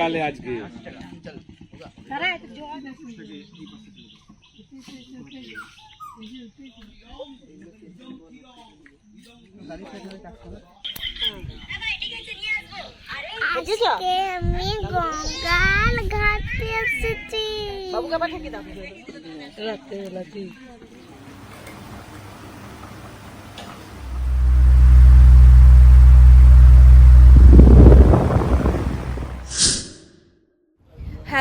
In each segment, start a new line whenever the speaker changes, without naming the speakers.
কালে আজকে
আজকে আমি গঙ্গার ঘাটে এসেছি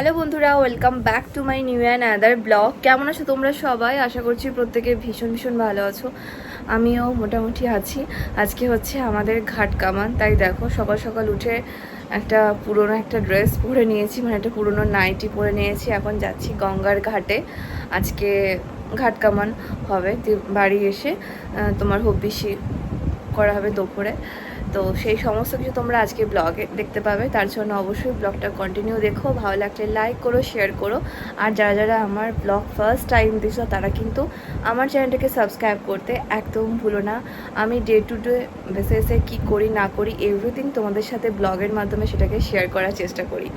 হ্যালো বন্ধুরা, welcome back to my new and other blog. কেমন আছো তোমরা সবাই? আশা করছি প্রত্যেকে ভীষণ ভীষণ ভালো আছো। আমিও মোটামুটি আছি। আজকে হচ্ছে আমাদের ঘাট কামান। তাই দেখো, সকাল সকাল উঠে একটা পুরনো একটা ড্রেস পরে নিয়েছি মানে একটা পুরনো নাইটি পরে নিয়েছি। এখন যাচ্ছি গঙ্গার ঘাটে। আজকে ঘাট কামান হবে। বাড়ি এসে তোমার হব্বিসি করা হবে দুপুরে। তো সেই সমস্ত কিছু তোমরা আজকে ব্লগে দেখতে পাবে। তার জন্য অবশ্যই ব্লগটা কন্টিনিউ দেখো। ভালো লাগলে লাইক করো শেয়ার করো। আর যারা যারা আমার ব্লগ ফার্স্ট টাইম দিছো তারা কিন্তু আমার চ্যানেলটাকে সাবস্ক্রাইব করতে একদম ভুলো না। আমি ডে টু ডে বেসিসে কী করি, না করি এভরিথিং তোমাদের সাথে ব্লগের মাধ্যমে সেটাকে শেয়ার করার চেষ্টা করি।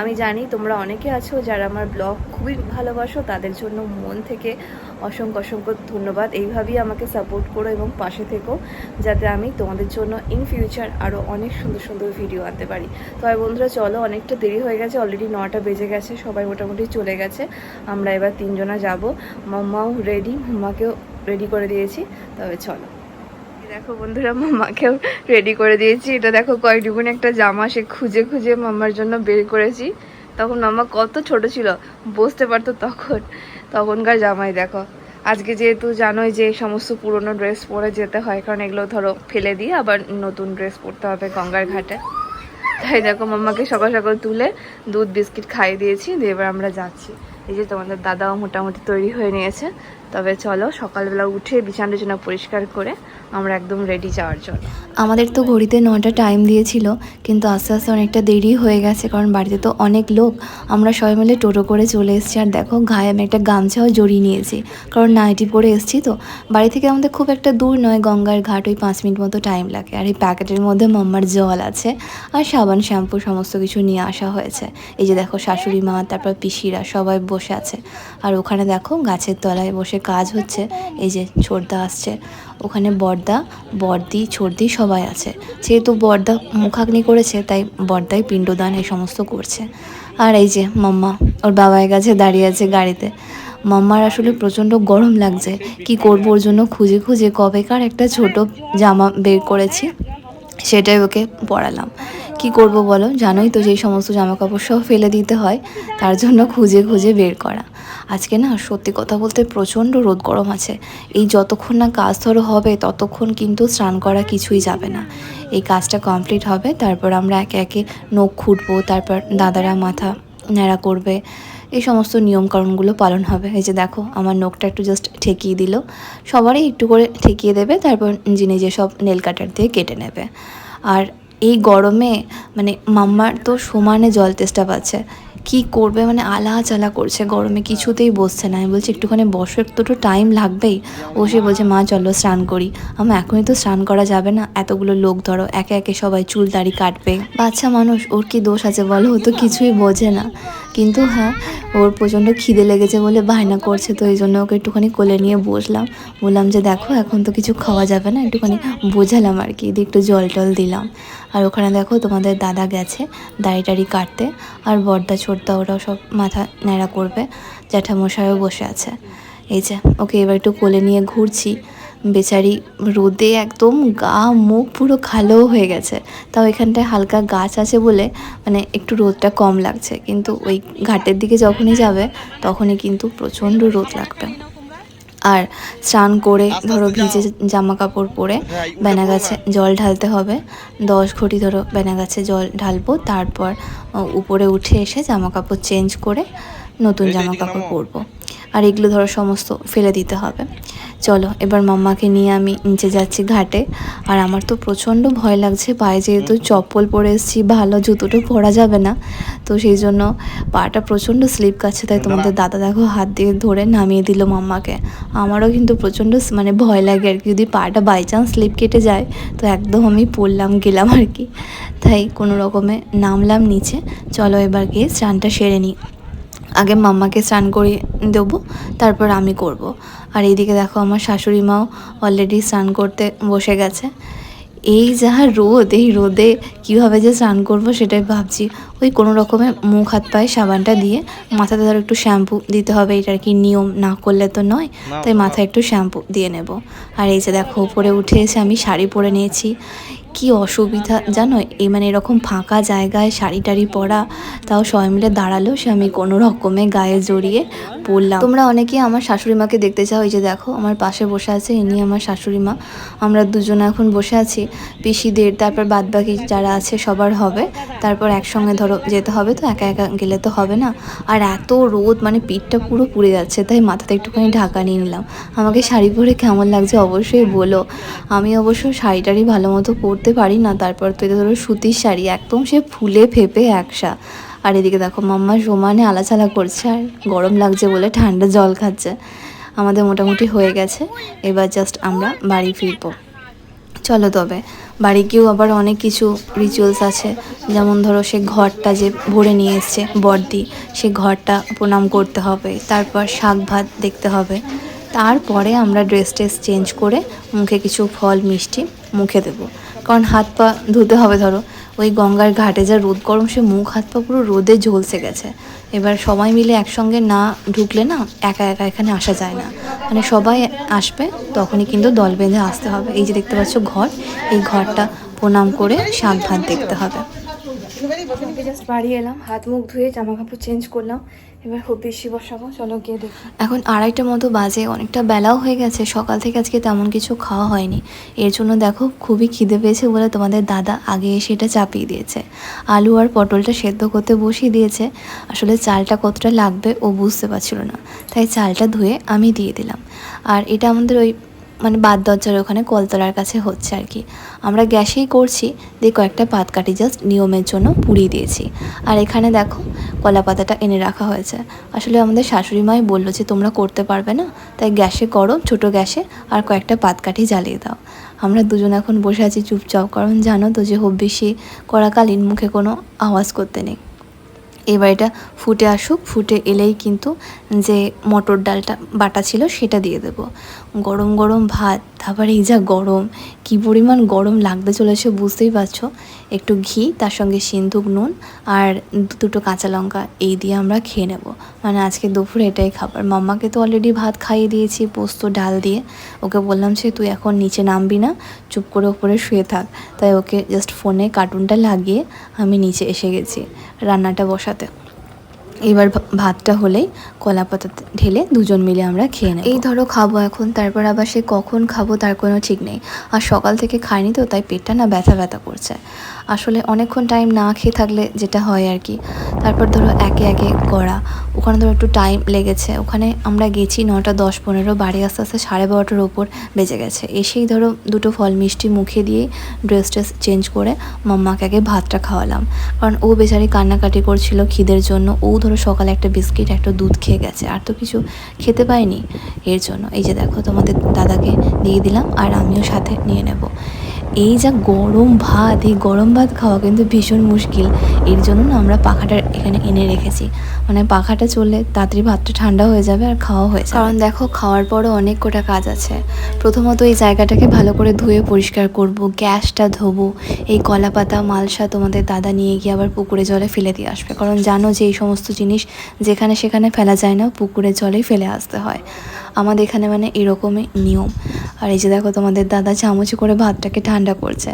আমি জানি তোমরা অনেকে আছো যারা আমার ব্লগ খুবই ভালোবাসো, তাদের জন্য মন থেকে অসংখ্য অসংখ্য ধন্যবাদ। এইভাবেই আমাকে সাপোর্ট করো এবং পাশে থেকো, যাতে আমি তোমাদের জন্য ইন ফিউচার আরও অনেক সুন্দর সুন্দর ভিডিও আনতে পারি। তবে বন্ধুরা, চলো, অনেকটা দেরি হয়ে গেছে অলরেডি নটা বেজে গেছে, সবাই মোটামুটি চলে গেছে। আমরা এবার তিনজনা যাব। মাম্মাও রেডি মাম্মাকেও রেডি করে দিয়েছি। তবে চলো। দেখো বন্ধুরা, মাম্মাকেও রেডি করে দিয়েছি। এটা দেখো কয়েকটুকুনি একটা জামা সে খুঁজে খুঁজে মাম্মার জন্য বের করেছি। তখন মাম্মা কত ছোট ছিল বসতে পারতো তখন। তখনকার জামাই, দেখো। আজকে যেহেতু জানোই যে সমস্ত পুরনো ড্রেস পরে যেতে হয়, কারণ এগুলো ধরো ফেলে দিয়ে আবার নতুন ড্রেস পরতে হবে গঙ্গার ঘাটে। তাই দেখো, মাম্মাকে সকাল সকাল তুলে দুধ, বিস্কিট খাইয়ে দিয়েছি, দিয়ে এবার আমরা যাচ্ছি। এই যে তোমাদের দাদাও মোটামুটি তৈরি হয়ে নিয়েছে। তবে চলো, সকালবেলা উঠে বিছানা টিছানা পরিষ্কার করে আমরা একদম রেডি যাওয়ার জন্য।
আমাদের তো ঘড়িতে নটা টাইম দিয়েছিল, কিন্তু আস্তে আস্তে অনেকটা দেরি হয়ে গেছে, কারণ বাড়িতে তো অনেক লোক। আমরা সবাই মিলে টোটো করে চলে এসেছি, আর দেখো গায়ে আমি একটা গামছাও জড়িয়ে নিয়েছি, কারণ নাইটি পরে এসেছি তো। বাড়ি থেকে আমাদের খুব একটা দূর নয়, গঙ্গার ঘাট ওই পাঁচ মিনিট মতো টাইম লাগে, আর এই প্যাকেটের মধ্যে মাম্মার জল আছে, আর সাবান, শ্যাম্পু, সমস্ত কিছু নিয়ে আসা হয়েছে। এই যে দেখো শাশুড়ি মা, তারপর পিসিরা সবাই বসে আছে। আর ওখানে দেখো গাছের তলায় বসে কাজ হচ্ছে। এই যে ছোটদা আসছে। ওখানে বর্দা, বর্দি ছর্দি সবাই আছে। যেহেতু বর্দা মুখাগ্নি করেছে, তাই বর্দাই পিণ্ডদান এই সমস্ত করছে। আর এই যে মাম্মা, ওর বাবার কাছে দাঁড়িয়ে আছে গাড়িতে। মাম্মার আসলে প্রচণ্ড গরম লাগছে। কি করব ওর জন্য খুঁজে খুঁজে। কবেকার একটা ছোট জামা বের করেছি। সেটাই ওকে পড়ালাম। কি করব বলো? জানোই তো যেই সমস্ত জামা কাপড় সব ফেলে দিতে হয়, তার জন্য খুঁজে খুঁজে বের করা। আজকে না সত্যি কথা বলতে প্রচণ্ড রোদ গরম আছে। এই যতক্ষণ না কাজ ধরো হবে, ততক্ষণ কিন্তু স্নান করা কিছুই যাবে না। এই কাজটা কমপ্লিট হবে, তারপর আমরা একে একে নখ খুঁটবো, তারপর দাদারা মাথা ন্যাড়া করবে এই সমস্ত নিয়মকানুনগুলো পালন হবে। এই যে দেখো, আমার নখটা একটু জাস্ট ঠেকিয়ে দিল। সবারই একটু করে ঠেকিয়ে দেবে, তারপর যিনি যেসব নেল কাটার দিয়ে কেটে নেবে। আর এই গরমে মানে মাম্মার তো সমানে জল তেষ্টা পাচ্ছে। কি করবে? মানে আলা চালা করছে। গরমে কিছুতেই বসছে না। আমি বলছি, একটুখানি বসো, একটু তো টাইম লাগবেই। ও সে বলছে, মা, চলো স্নান করি। আমার এখনই তো স্নান করা যাবে না। এতগুলো লোক ধরো, একে একে সবাই চুল দাড়ি কাটবে। বাচ্চা মানুষ, ওর কি দোষ আছে বলো? ও তো কিছুই বোঝে না। কিন্তু হ্যাঁ ওর প্রচণ্ড খিদে লেগেছে বলে বায়না করছে, তো এই জন্য ওকে একটুখানি কোলে নিয়ে বসলাম। বললাম যে, দেখো, এখন তো কিছু খাওয়া যাবে না। একটুখানি বোঝালাম আর কি দিয়ে একটু জল টল দিলাম। আর ওখানে দেখো, তোমাদের দাদা গেছে দাড়ি টাড়ি কাটতে, আর বর্দা, ছোটদা ওরাও সব মাথা ন্যাড়া করবে, জ্যাঠামশাইও বসে আছে। এই যে, ওকে এবার একটু কোলে নিয়ে ঘুরছি। বেচারি রোদে একদম গা মুখ পুরো কালো হয়ে গেছে। তাও এখানটায় হালকা গাছ আছে বলে মানে একটু রোদটা কম লাগছে। কিন্তু ওই ঘাটের দিকে যখনই যাবে তখনই কিন্তু প্রচণ্ড রোদ লাগবে। আর স্নান করে ধরো ভিজে জামা কাপড় পরে বেনা গাছে জল ঢালতে হবে। দশ ঘটি ধরো বেনা গাছে জল ঢালবো তারপর উপরে উঠে এসে জামা কাপড় চেঞ্জ করে নতুন জামা কাপড় পরবো। আর এগুলো ধরো সমস্ত ফেলে দিতে হবে। চলো এবার মাম্মাকে নিয়ে আমি নিচে যাচ্ছি ঘাটে। আর আমার তো প্রচণ্ড ভয় লাগছে পায়ে যেহেতু চপ্পল পরে এসেছি ভালো জুতোটা পরা যাবে না। তো সেই জন্য পাটা প্রচণ্ড স্লিপ কাচ্ছে তাই তোমাদের দাদা দেখো হাত দিয়ে ধরে নামিয়ে দিল মাম্মাকে। আমারও কিন্তু প্রচণ্ড মানে ভয় লাগে আর কি যদি পাটা বাই চান্স স্লিপ কেটে যায় তো একদম আমি পড়লাম গেলাম আর কি। তাই কোনো রকমে নামলাম নিচে। চলো এবার গিয়ে স্নানটা সেরে নিই। আগে মাম্মাকে স্নান করিয়ে দেবো, তারপর আমি করব। আর এইদিকে দেখো আমার শাশুড়ি মাও অলরেডি স্নান করতে বসে গেছে এই যা রোদ, এই রোদে কীভাবে যে স্নান করব সেটাই ভাবছি ওই কোনো রকমে মুখ হাত পায়ে সাবানটা দিয়ে মাথাতে ধরো একটু শ্যাম্পু দিতে হবে। এটার কি নিয়ম না করলে তো নয়। তাই মাথায় একটু শ্যাম্পু দিয়ে নেব। আর এই যে দেখো উপরে উঠে এসে আমি শাড়ি পরে নিয়েছি। কি অসুবিধা জানো? এই মানে এরকম ফাঁকা জায়গায় শাড়ি টাড়ি পরা তাও সবাই মিলে দাঁড়াল সে আমি কোনো রকমে গায়ে জড়িয়ে পরলাম তোমরা অনেকেই আমার শাশুড়ি মাকে দেখতে চাও। এই যে দেখো আমার পাশে বসে আছে ইনি আমার শাশুড়ি মা। আমরা দুজনে এখন বসে আছি। পিসিদের তারপর বাদবাকি যারা আছে সবার হবে। তারপর একসঙ্গে ধরো যেতে হবে তো, একা একা গেলে তো হবে না। আর এত রোদ মানে পিঠটা পুরো পুড়ে যাচ্ছে, তাই মাথাতে একটুখানি ঢাকা নিয়ে নিলাম। আমাকে শাড়ি পরে কেমন লাগছে অবশ্যই বলো। আমি অবশ্য শাড়িটারি ভালো মতো পরতে পারি না, তারপর তো এটা ধরো সুতির শাড়ি, একদম সে ফুলে ফেপে একসা। আর এদিকে দেখো, মাম্মা সমানে আলাচালা করছে, আর গরম লাগছে বলে ঠান্ডা জল খাচ্ছে। আমাদের মোটামুটি হয়ে গেছে, এবার জাস্ট আমরা বাড়ি ফিরবো। চলো তবে। বাড়ি গিয়েও আবার অনেক কিছু রিচুয়ালস আছে। যেমন ধরো সে ঘরটা যে ভরে নিয়ে এসছে, বর্দি, সে ঘরটা প্রণাম করতে হবে, তারপর শাক ভাত দেখতে হবে। তারপরে আমরা ড্রেস ট্রেস চেঞ্জ করে মুখে কিছু ফল, মিষ্টি মুখে দেবো। কারণ হাত পা ধুতে হবে ধরো। ওই গঙ্গার ঘাটে যা রোদ গরম, সে মুখ, হাত, পা পুরো রোদে ঝলসে গেছে। এবার সবাই মিলে একসঙ্গে না ঢুকলে না একা একা এখানে আসা যায় না। মানে সবাই আসবে, তখনই কিন্তু দল বেঁধে আসতে হবে। এই যে দেখতে পাচ্ছ ঘর, এই ঘরটা প্রণাম করে সাবধান ভাত দেখতে হবে।
জাস্ট বাড়ি এলাম, হাত মুখ ধুয়ে জামা কাপড় চেঞ্জ করলাম, এবার খুব বেশি বসাবো, চলো গিয়ে দেখি।
এখন আড়াইটা মতো বাজে, অনেকটা বেলাও হয়ে গেছে, সকাল থেকে আজকে তেমন কিছু খাওয়া হয়নি। এর জন্য দেখো খুবই খিদে পেয়েছে বলে তোমাদের দাদা আগে এসে এটা চাপিয়ে দিয়েছে। আলু আর পটলটা সেদ্ধ করতে বসিয়ে দিয়েছে, আসলে চালটা কতটা লাগবে ও বুঝতে পারছিল না। তাই চালটা ধুয়ে আমি দিয়ে দিলাম। আর এটা আমাদের ওই মানে বাদ দরজার ওখানে কলতলার কাছে হচ্ছে আর কি। আমরা গ্যাসেই করছি, দিয়ে কয়েকটা পাত কাটি জাস্ট নিয়মের জন্য পুড়িয়ে দিয়েছি। আর এখানে দেখো, কলা পাতাটা এনে রাখা হয়েছে। আসলে আমাদের শাশুড়ি মাই বলল যে, তোমরা করতে পারবে না, তাই গ্যাসে করো, ছোট গ্যাসে, আর কয়েকটা পাত কাঠি জ্বালিয়ে দাও। আমরা দুজন এখন বসে আছি চুপচাপ, কারণ জানো তো যে খুব বেশি করাকালীন মুখে কোনো আওয়াজ করতে নেই। এবার এটা ফুটে আসুক, ফুটে এলেই কিন্তু যে মটর ডালটা বাটা ছিল সেটা দিয়ে দেব। গরম গরম ভাত তারপরে এই যা গরম কি পরিমাণ গরম লাগতে চলেছে বুঝতেই পারছ? একটু ঘি, তার সঙ্গে সিন্ধুক, নুন আর দুটো কাঁচা লঙ্কা, এই দিয়ে আমরা খেয়ে নেব। মানে আজকে দুপুরে এটাই খাবার। মাম্মাকে তো অলরেডি ভাত খাইয়ে দিয়েছি, পোস্ত, ডাল দিয়ে। ওকে বললাম, সে, তুই এখন নিচে নামবি না, চুপ করে ওপরে শুয়ে থাক। তাই ওকে জাস্ট ফোনে কার্টুনটা লাগিয়ে আমি নিচে এসে গেছি রান্নাটা বসাতে। এবার ভাতটা হলেই কলা পাতাতে ঢেলে দুজন মিলে আমরা খেয়ে নেব। এই ধরো খাব এখন, তারপর আবার সে কখন খাব তার কোনো ঠিক নেই। আর সকাল থেকে খাইনি তো, তাই পেটটা না ব্যথা ব্যথা করছে। আসলে অনেকক্ষণ টাইম না খেয়ে থাকলে যেটা হয় আর কি। তারপর ধরো একে একে করা ওখানে ধরো একটু টাইম লেগেছে। ওখানে আমরা গেছি নটা দশ পনেরো, বাড়ি আস্তে আস্তে সাড়ে বারোটার ওপর বেজে গেছে। এসেই ধরো দুটো ফল মিষ্টি মুখে দিয়ে ড্রেস ট্রেস চেঞ্জ করে মাম্মাকে আগে ভাতটা খাওয়ালাম। কারণ ও বেচারি কান্নাকাটি করছিল খিদের জন্য, ও ধরো সকালে একটা বিস্কিট, একটা দুধ খেয়ে গেছে। আর তো কিছু খেতে পায়নি এর জন্য এই যে দেখো তোমাদের দাদাকে দিয়ে দিলাম, আর আমিও সাথে নিয়ে নেব। এই যা গরম ভাত, এই গরম ভাত খাওয়া কিন্তু ভীষণ মুশকিল। এর জন্য না আমরা পাখাটা এখানে এনে রেখেছি। মানে পাখাটা চললে তাড়াতাড়ি ভাতটা ঠান্ডা হয়ে যাবে আর খাওয়া হয়ে যাবে। কারণ দেখো, খাওয়ার পরও অনেক কটা কাজ আছে। প্রথমত এই জায়গাটাকে ভালো করে ধুয়ে পরিষ্কার করব, গ্যাসটা ধোবো, এই কলা পাতা মালসা তোমাদের দাদা নিয়ে গিয়ে আবার পুকুরে জলে ফেলে দিয়ে আসবে। কারণ জানো যে এই সমস্ত জিনিস যেখানে সেখানে ফেলা যায় না পুকুরের জলেই ফেলে আসতে হয়। আমাদের এখানে মানে এরকমই নিয়ম। আর এই যে দেখো তোমাদের দাদা চামচে করে ভাতটাকে ঠান্ডা করছে।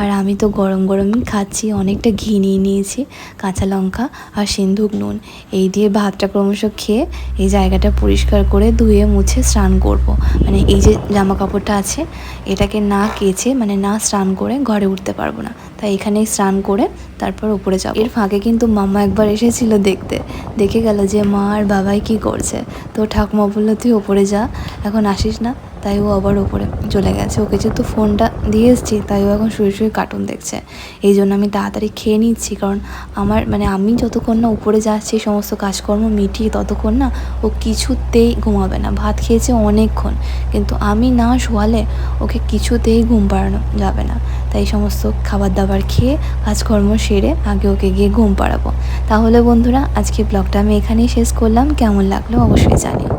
আর আমি তো গরম গরমই খাচ্ছি, অনেকটা ঘি নিয়ে নিয়েছি, কাঁচা লঙ্কা আর সিন্ধুক নুন। এই দিয়ে ভাতটা ক্রমশ খেয়ে এই জায়গাটা পরিষ্কার করে ধুয়ে মুছে স্নান করব। মানে এই যে জামা কাপড়টা আছে, এটাকে না কেচে মানে না স্নান করে ঘরে উঠতে পারব না। তাই এখানেই স্নান করে তারপর উপরে যাব। এর ফাঁকে কিন্তু মাম্মা একবার এসেছিল দেখতে। দেখে গেল যে মা আর বাবাই কি করছে। তো ঠাকুমা বলল, তুই ওপরে যা, এখন আসিস না? তাই ও আবার ওপরে চলে গেছে। ওকে যেহেতু ফোনটা দিয়ে এসেছি, তাই ও এখন শুয়ে শুয়ে কার্টুন দেখছে। এই জন্য আমি তাড়াতাড়ি খেয়ে নিচ্ছি, কারণ আমার মানে আমি যতক্ষণ না উপরে যাচ্ছি, সমস্ত কাজকর্ম মিটিয়ে ততক্ষণ না ও কিছুতেই ঘুমাবে না। ভাত খেয়েছে অনেকক্ষণ, কিন্তু আমি না শোয়ালে ওকে কিছুতেই ঘুম পাড়ানো যাবে না। তাই সমস্ত খাবার দাবার খেয়ে, কাজকর্ম সেরে আগে ওকে গিয়ে ঘুম পাড়াবো। তাহলে বন্ধুরা আজকে ব্লগটা আমি এখানেই শেষ করলাম। কেমন লাগল অবশ্যই জানিও।